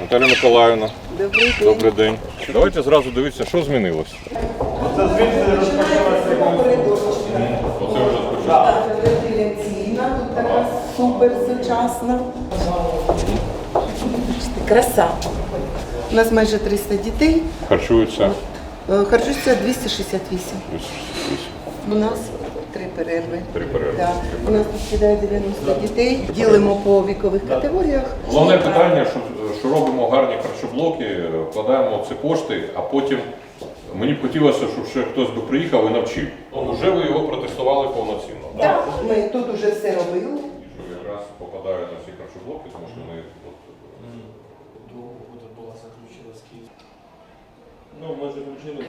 Наталя Миколаївна, Добрий день. добрий день. Давайте зразу дивитися, що змінилось. Оце вже спочатку. Так, вентиляційна, тут така супер сучасна. Краса. У нас майже 300 дітей, Харчуються. Е, харчується 268. У нас три перерви. Три перерви. Так. У нас тут сідає 90 дітей. Ділимо по вікових категоріях. Головне питання, що, що робимо гарні харчоблоки, вкладаємо це кошти, а потім мені б хотілося, щоб ще хтось би приїхав і навчив. Вже ви його протестували повноцінно. Так, ми тут вже все робили. Що якраз попадаю на всі харчоблоки, тому що ми от. Ну, заключили.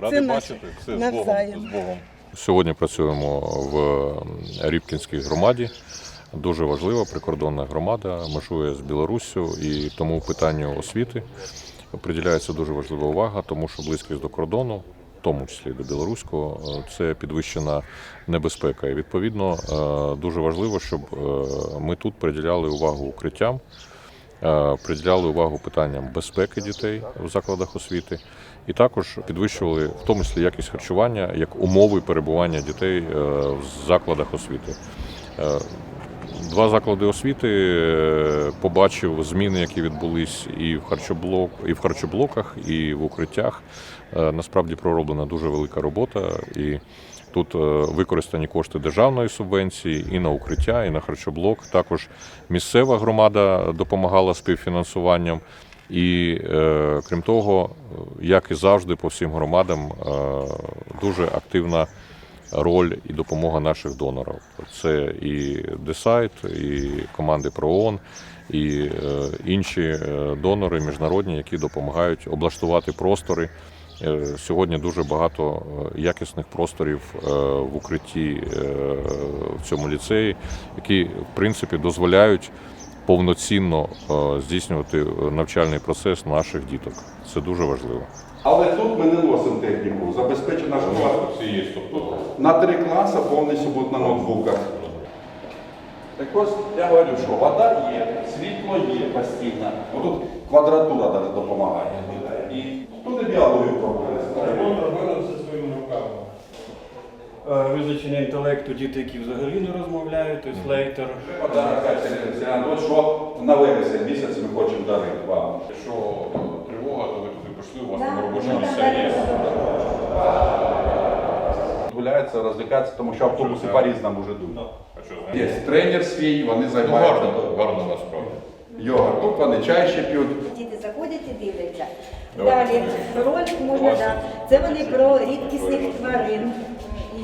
Радий бачити. Все з Богом. з Богом. Сьогодні працюємо в Рібкінській громаді. Дуже важлива прикордонна громада, межує з Білоруссю, і тому питанню освіти приділяється дуже важлива увага, тому що близькість до кордону, в тому числі до білоруського, е, це підвищена небезпека. І відповідно е, дуже важливо, щоб е, ми тут приділяли увагу укриттям, приділяли увагу питанням безпеки дітей в закладах освіти, і також підвищували в тому числі якість харчування як умови перебування дітей в закладах освіти. Два заклади освіти е, побачив зміни, які відбулись і в харчоблок, і в харчоблоках, і в укриттях. Е, Насправді пророблена дуже велика робота, і тут е, використані кошти державної субвенції і на укриття, і на харчоблок. Також місцева громада допомагала співфінансуванням. І крім того, як і завжди, по всім громадам дуже активна роль і допомога наших донорів. Це і Десайт, і команди ПРООН, і е, інші е, донори міжнародні, які допомагають облаштувати простори. Е, Сьогодні дуже багато якісних просторів в укритті в цьому ліцеї, які в принципі дозволяють повноцінно е, здійснювати навчальний процес наших діток. Це дуже важливо. Але тут ми не носимо техніку, забезпечена школа. На три класи повністю будуть на ноутбуках. Так ось я говорю, що вода є, світло є постійно. Отут квадратура навіть допомагає. І Визначення інтелекту діти, які взагалі не розмовляють, тобто лейтер. Вода що на вересень місяць ми хочемо дарити вам. Якщо е, тривога, то ви туди пішли, у вас там робоче місце є. Гуляються, розвлікаються, тому що автобуси по-різному вже йдуть. Є тренер свій, вони Ну, займаються. гарно, гарно насправді. Йога. Тут вони чай ще п'ють. Діти заходять і дивляться. Далі ролик можна Класно. да. Це вони про рідкісних тварин.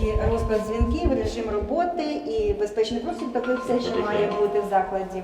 І розклад дзвінків, режим роботи, і безпечний простір, такий все, що має бути в закладі.